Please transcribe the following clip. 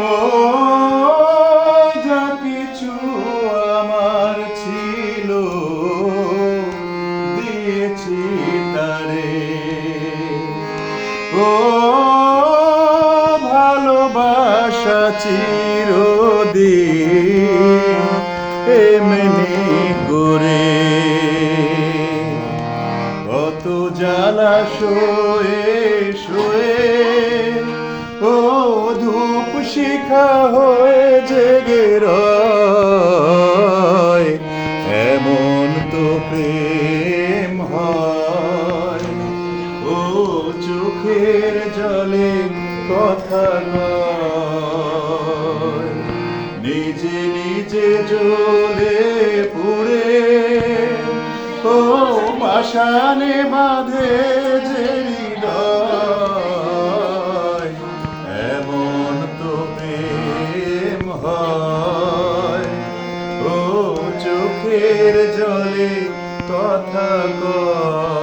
ও, যা আমার ছিল দিয়েছি ও, ভালোবাসা চিরদিন এমনি করে। কত জ্বালা শোয়ে শোয়ে, ও ধূ শিখা হয়ে জেগে রয়। এমন তো প্রেম হয়। ও চোখের জলে কথা নিজে নিজে জ্বলে পুড়ে। ও পাশানে বাঁধে চোখের জলে কথা কয়।